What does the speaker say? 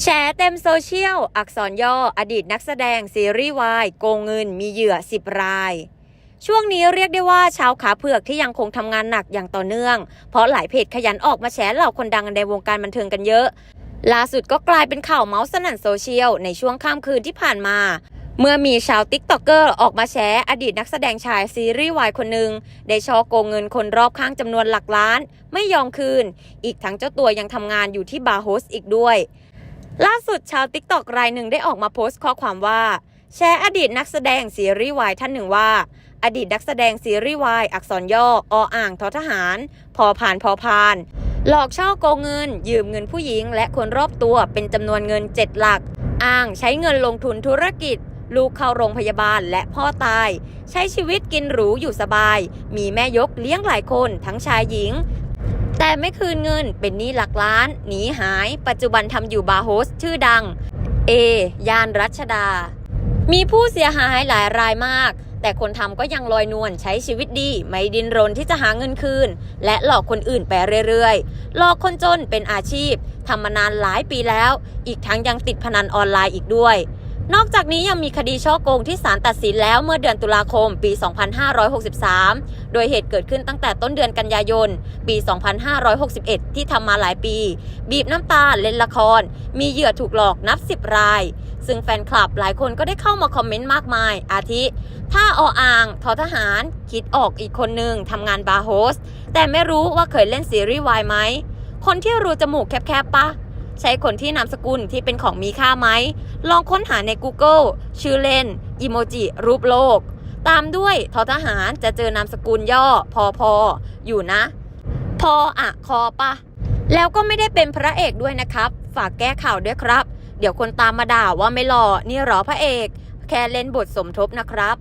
แฉเต็มโซเชียล อักษรย่อ อดีตนักแสดงซีรีส์วายโกงเงินมีเหยื่อ 10 ราย ช่วงนี้เรียกได้ว่าชาวขาเผือกที่ยังคงทำงานหนักอย่างต่อเนื่อง เพราะหลายเพจขยันออกมาแฉเหล่าคนดังในวงการบันเทิงกันเยอะ ล่าสุดก็กลายเป็นข่าวเมาส์สนั่นโซเชียล ในช่วงข้ามคืนที่ผ่านมาเมื่อมีชาวติ๊กต็อกเกอร์ออกมาแฉอดีตนักแสดงชายซีรีส์วายคนหนึ่งได้ช่อโกงเงินคนรอบข้างจำนวนหลักล้าน ไม่ยอมคืน อีกทั้งเจ้าตัวยังทำงานอยู่ที่บาร์โฮสอีกด้วย ล่าสุดชาวติ๊กตอกรายหนึ่งได้ออกมาโพสต์ข้อความว่า แชร์อดีตนักแสดงซีรีส์วายท่านหนึ่งว่า อดีตนักแสดงซีรีส์วายอักษรย่อออ่างทอทหาร พอผ่านพอพาน หลอกช่อโกงเงิน ยืมเงินผู้หญิง และคนรอบตัวเป็นจำนวนเงิน 7 หลัก อ้างใช้เงินลงทุนธุรกิจ ลูกเข้าโรงพยาบาลและพ่อตาย ใช้ชีวิตกินหรูอยู่สบาย มีแม่ยกเลี้ยงหลายคนทั้งชายหญิง แต่ไม่คืนเงินเป็นหนี้หลักล้าน หนีหาย ปัจจุบันทำอยู่บาร์โฮสชื่อดัง เอยานรัชดา มีผู้เสียหายหลายรายมาก แต่คนทำก็ยังลอยนวลใช้ชีวิตดี ไม่ดินรนที่จะหาเงินคืน และหลอกคนอื่นไปเรื่อยๆ หลอกคนจนเป็นอาชีพทำมานานหลายปีแล้ว อีกทั้งยังติดพนันออนไลน์อีกด้วย นอกจากนี้ยังมีคดีช่อโกงที่ศาลตัดสินแล้วเมื่อเดือนตุลาคมปี 2563 โดยเหตุเกิดขึ้นตั้งแต่ต้นเดือนกันยายน ปี 2561 ที่ทำมาหลายปี บีบน้ำตาเล่นละคร มีเหยื่อถูกหลอกนับ 10 ราย ซึ่งแฟนคลับหลายคนก็ได้เข้ามาคอมเมนต์มากมาย อาทิ ถ้าออ่าง ทอทหาร คิดออกอีกคนหนึ่งทำงานบาร์โฮส แต่ไม่รู้ว่าเคยเล่นซีรีส์วายไหม คนที่รูจมูกแคบๆปะ ใช่คนที่นามสกุลที่เป็นของมีค่าไหม ลองค้นหาใน Google ชื่อเล่นอีโมจิรูปโลก ตามด้วยทอทหารจะเจอนามสกุลย่อพอพออยู่นะ พออะคอปะ แล้วก็ไม่ได้เป็นพระเอกด้วยนะครับ ฝากแก้ข่าวด้วยครับ เดี๋ยวคนตามมาด่าว่าไม่หล่อนี่หรอพระเอก แค่เล่นบทสมทบนะครับ